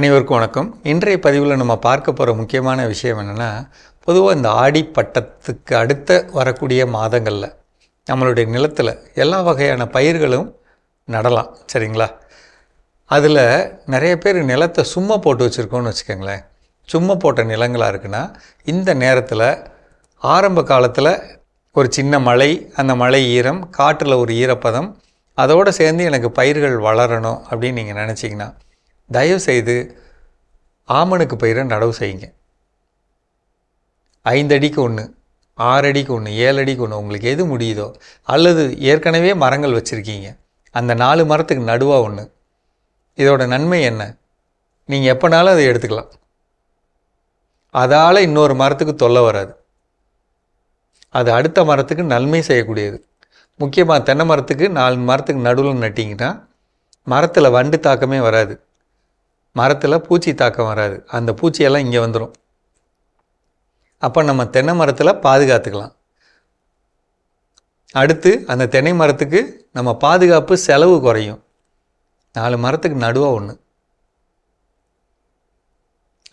அனைவருக்கும் வணக்கம். இன்றைய பதிவில் நம்ம பார்க்க போகிற முக்கியமான விஷயம் என்னென்னா பொதுவாக இந்த ஆடி பட்டத்துக்கு அடுத்த வரக்கூடிய மாதங்களில் நம்மளுடைய நிலத்தில் எல்லா வகையான பயிர்களும் நடலாம் சரிங்களா? அதில் நிறைய பேர் நிலத்தை சும்மா போட்டு வச்சுருக்கோன்னு வச்சுக்கோங்களேன். சும்மா போட்ட நிலங்களாக இருக்குன்னா இந்த நேரத்தில் ஆரம்ப காலத்தில் ஒரு சின்ன மழை அந்த மழை ஈரம் காற்றில் ஒரு ஈரப்பதம் அதோடு சேர்ந்து எனக்கு பயிர்கள் வளரணும் அப்படின்னு நீங்கள் நினச்சிங்கன்னா தயவுசெய்து ஆமணக்கு பயிரை நடவு செய்யுங்க. ஐந்தடிக்கு ஒன்று ஆறடிக்கு ஒன்று ஏழடிக்கு ஒன்று உங்களுக்கு எது முடியுதோ அல்லது ஏற்கனவே மரங்கள் வச்சுருக்கீங்க அந்த நாலு மரத்துக்கு நடுவாக ஒன்று இதோட நன்மை என்ன? நீங்கள் எப்போனாலும் அதை எடுத்துக்கலாம். அதால் இன்னொரு மரத்துக்கு தொல்லை வராது. அது அடுத்த மரத்துக்கு நன்மை செய்யக்கூடியது. முக்கியமாக தென்னை மரத்துக்கு நாலு மரத்துக்கு நடுவில் நட்டிங்கன்னா மரத்தில் வண்டு தாக்கமே வராது. மரத்தில் பூச்சி தாக்கம் வராது. அந்த பூச்சியெல்லாம் இங்கே வந்துடும் அப்போ நம்ம தென்னை மரத்தில் பாதுகாத்துக்கலாம். அடுத்து அந்த தென்னை மரத்துக்கு நம்ம பாதுகாப்பு செலவு குறையும். நாலு மரத்துக்கு நடுவாக ஒன்று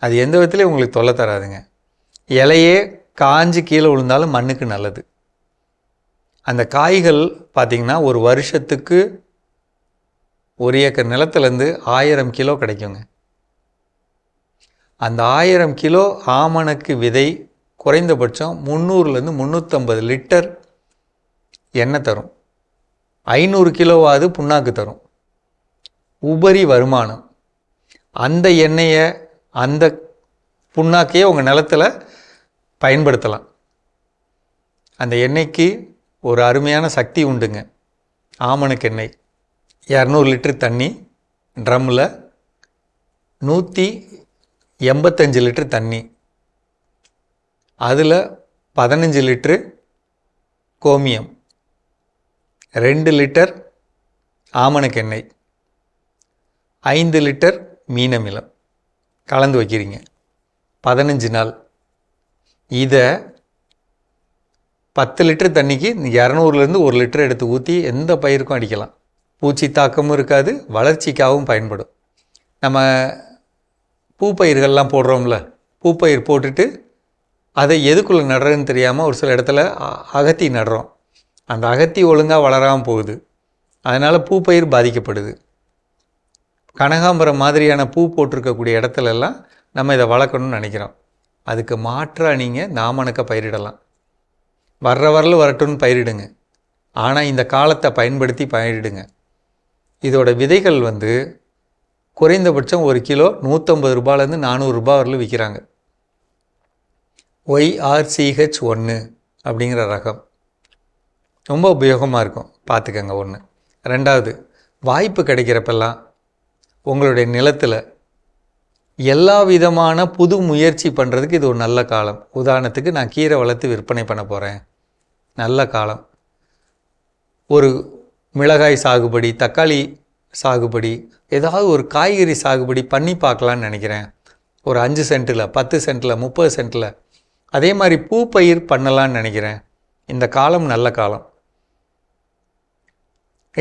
அது எந்த விதத்துலேயும் உங்களுக்கு தொல்லை தராதுங்க. இலையே காஞ்சு கீழே விழுந்தாலும் மண்ணுக்கு நல்லது. அந்த காய்கள் பார்த்திங்கன்னா ஒரு வருஷத்துக்கு ஒரு ஏக்கர் நிலத்துலேருந்து ஆயிரம் கிலோ கிடைக்குங்க. அந்த ஆயிரம் கிலோ ஆமணக்கு விதை குறைந்தபட்சம் முந்நூறுலேருந்து முந்நூற்றம்பது லிட்டர் எண்ணெய் தரும். ஐநூறு கிலோவாவது புண்ணாக்கு தரும். உபரி வருமானம். அந்த எண்ணெயை அந்த புண்ணாக்கையே உங்கள் நிலத்தில் பயன்படுத்தலாம். அந்த எண்ணெய்க்கு ஒரு அருமையான சக்தி உண்டுங்க. ஆமணக்கு எண்ணெய் இரநூறு லிட்ரு தண்ணி ட்ரம்மில் நூற்றி எண்பத்தஞ்சு லிட்ரு தண்ணி. அதில் பதினஞ்சு லிட்ரு கோமியம் ரெண்டு லிட்டர் ஆமணக்கெண்ணெய் ஐந்து லிட்டர் மீனமிலம். கலந்து வைக்கிறீங்க. பதினஞ்சு நாள். இதை பத்து லிட்டர் தண்ணிக்கு இரநூறுலேருந்து ஒரு லிட்டர் எடுத்து ஊற்றி எந்த பயிருக்கும் அடிக்கலாம். பூச்சி தாக்கமும் இருக்காது வளர்ச்சிக்காகவும் பயன்படும். நம்ம பூப்பயிர்கள்லாம் போடுறோம்ல பூப்பயிர் போட்டுட்டு அதை எதுக்குள்ளே நடுறதுன்னு தெரியாமல் ஒரு சில இடத்துல அகத்தி நடுறோம். அந்த அகத்தி ஒழுங்காக வளராமல் போகுது. அதனால் பூப்பயிர் பாதிக்கப்படுது. கனகாம்பரம் மாதிரியான பூ போட்டிருக்கக்கூடிய இடத்துலலாம் நம்ம இதை வளர்க்கணும்னு நினைக்கிறோம். அதுக்கு மாற்றாக நீங்கள் நாமனுக்க பயிரிடலாம். வர்ற வரல வரட்டும்னு பயிரிடுங்க. ஆனால் இந்த காலத்தை பயன்படுத்தி பயிரிடுங்க. இதோட விதைகள் வந்து குறைந்தபட்சம் ஒரு கிலோ நூற்றம்பது ரூபாயிலேருந்து நானூறுரூபா வரலும் விற்கிறாங்க. ஒய்ஆர்சிஹெச் ஒன்று அப்படிங்கிற ரகம். ரொம்ப உபயோகமாக இருக்கும். பார்த்துக்கங்க ஒன்று. ரெண்டாவது வாய்ப்பு கிடைக்கிறப்பெல்லாம் உங்களுடைய நிலத்தில் எல்லா விதமான புது முயற்சி பண்ணுறதுக்கு இது ஒரு நல்ல காலம். உதாரணத்துக்கு நான் கீரை வளர்த்து விற்பனை பண்ண போகிறேன் நல்ல காலம். ஒரு மிளகாய் சாகுபடி தக்காளி சாகுபடி ஏதாவது ஒரு காய்கறி சாகுபடி பண்ணி பார்க்கலான்னு நினைக்கிறேன். ஒரு அஞ்சு சென்ட்டில் பத்து சென்ட்டில் முப்பது சென்ட்டில் அதே மாதிரி பூ பயிர் பண்ணலான்னு நினைக்கிறேன். இந்த காலம் நல்ல காலம்.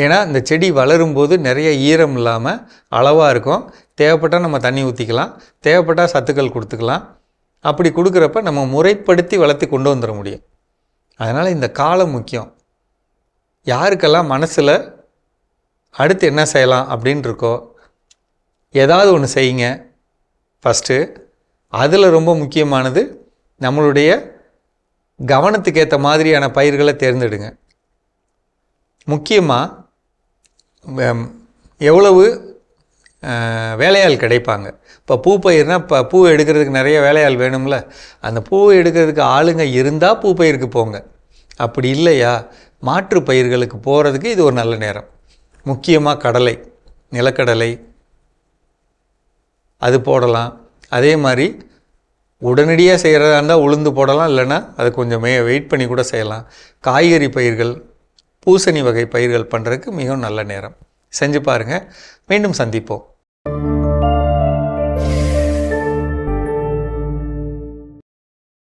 ஏன்னா இந்த செடி வளரும்போது நிறைய ஈரம் இல்லாமல் அளவாக இருக்கும். தேவைப்பட்டால் நம்ம தண்ணி ஊற்றிக்கலாம் தேவைப்பட்டால் சத்துக்கள் கொடுத்துக்கலாம். அப்படி கொடுக்குறப்ப நம்ம முறைப்படுத்தி வளர்த்தி கொண்டு வந்துட முடியும். அதனால் இந்த காலம் முக்கியம். யாருக்கெல்லாம் மனசில் அடுத்து என்ன செய்யலாம் அப்படின்னு இருக்கோ ஏதாவது ஒன்று செய்யுங்க. ஃபஸ்ட்டு அதில் ரொம்ப முக்கியமானது நம்மளுடைய கவனத்துக்கு ஏற்ற மாதிரியான பயிர்களை தேர்ந்தெடுங்க. முக்கியமாக எவ்வளவு வேலையால் வேலையாள் கிடைப்பாங்க. இப்போ பூ பயிர்னால் இப்போ பூ எடுக்கிறதுக்கு நிறைய வேலையாள் வேணும்ல. அந்த பூ எடுக்கிறதுக்கு ஆளுங்க இருந்தால் பூ பயிருக்கு போங்க. அப்படி இல்லையா? மாற்று பயிர்களுக்கு போகிறதுக்கு இது ஒரு நல்ல நேரம். முக்கியமாக கடலை நிலக்கடலை அது போடலாம். அதே மாதிரி உடனடியாக செய்கிறதா இருந்தால் உளுந்து போடலாம் இல்லைன்னா அது கொஞ்சம் மே வெயிட் பண்ணி கூட செய்யலாம். காய்கறி பயிர்கள் பூசணி வகை பயிர்கள் பண்ணுறதுக்கு மிகவும் நல்ல நேரம். செஞ்சு பாருங்கள் மீண்டும் சந்திப்போம்.